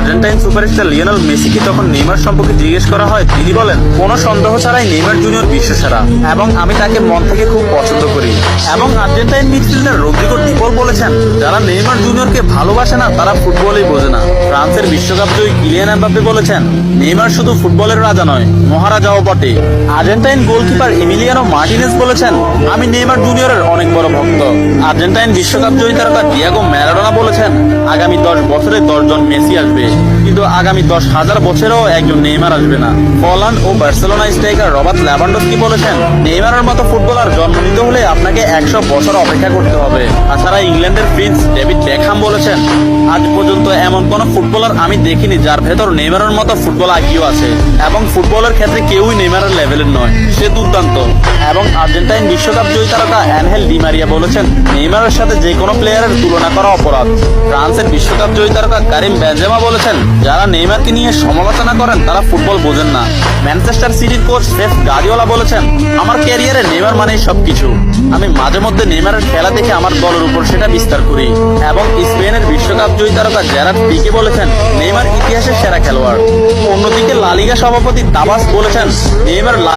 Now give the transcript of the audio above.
Argentine superstar Lionel মেসিকে তখন Neymar সম্পর্কে জিজ্ঞেস করা হয়। তিনি বলেন, কোনো সন্দেহ ছাড়াই নেইমার জুনিয়র বিশ্বসেরা এবং আমি তাকে মন থেকে খুব পছন্দ করি। এবং আর্জেন্টাইন মিডফিল্ডার রদ্রিগো ডিপল বলেছেন, যারা নেইমার জুনিয়রকে ভালোবাসে না, তারা ফুটবলই বোঝে না। ফ্রান্সের বিশ্বকাপ জয়ী কিলিয়ান এমবাপ্পে বলেছেন, নেইমার শুধু ফুটবলের রাজা নয়, মহারাজাও বটে। আর্জেন্টাইন গোলকিপার এমিলিয়ানো মার্টিনেস বলেছেন, আমি নেইমার জুনিয়রের অনেক বড় ভক্ত। আর্জেন্টাইন বিশ্বকাপ জয়ী তারকা ডিয়াগো ম্যারাডোনা বলেছেন, আগামী দশ বছরে দশজন মেসি আসবে। কিন্তু আগামী দশ হাজার বছরেও একজন নেইমার আসবে না। পল্যান্ড ও বার্সেলোনা স্ট্রাইকার রবার্ট ল্যাভান্ডস্কি বলেছেন, নেইমারের মতো ফুটবলার জন্ম নিতে আপনাকে একশো বছর অপেক্ষা করতে হবে। তাছাড়া ইংল্যান্ডের প্রিন্স ডেভিড বেকহাম বলেছেন, আজ পর্যন্ত এমন কোন ফুটবলার আমি দেখিনি যার ভেতর নেইমারের মতো ফুটবল আঁকিও আছে। এবং ফুটবলের ক্ষেত্রে কেউই নেইমারের লেভেলের নয়। সে দুর্দান্ত। এবং আর্জেন্টাইন বিশ্বকাপ জয়ী তারকা অ্যানহেল ডিমারিয়া বলেছেন, নেইমারের সাথে যে কোনো প্লেয়ারের তুলনা করা অপরাধ। ফ্রান্সের বিশ্বকাপ জয়ী তারকা কারিম বেনজেমা বলেছেন, যারা নেইমারকে নিয়ে সমালোচনা করেন, তারা ফুটবল বোঝেন না। ম্যানচেস্টার সিটির কোচ সেফ গার্ডিওলা বলেছেন, আমার ক্যারিয়ারে নেইমার মানেই সবকিছু। আমি মাঝে মধ্যে নেমারের খেলা দেখে আমার দলের উপর সেটা বিস্তার করি। এবং স্পেনের বিশ্বকাপ জয়ী তারকা জেরার পিকে বলেছেন, নেইমার ইতিহাসের সেরা খেলোয়াড়। অন্যদিকে লালিগা সভাপতি দাবাস বলেছেন, নেইমার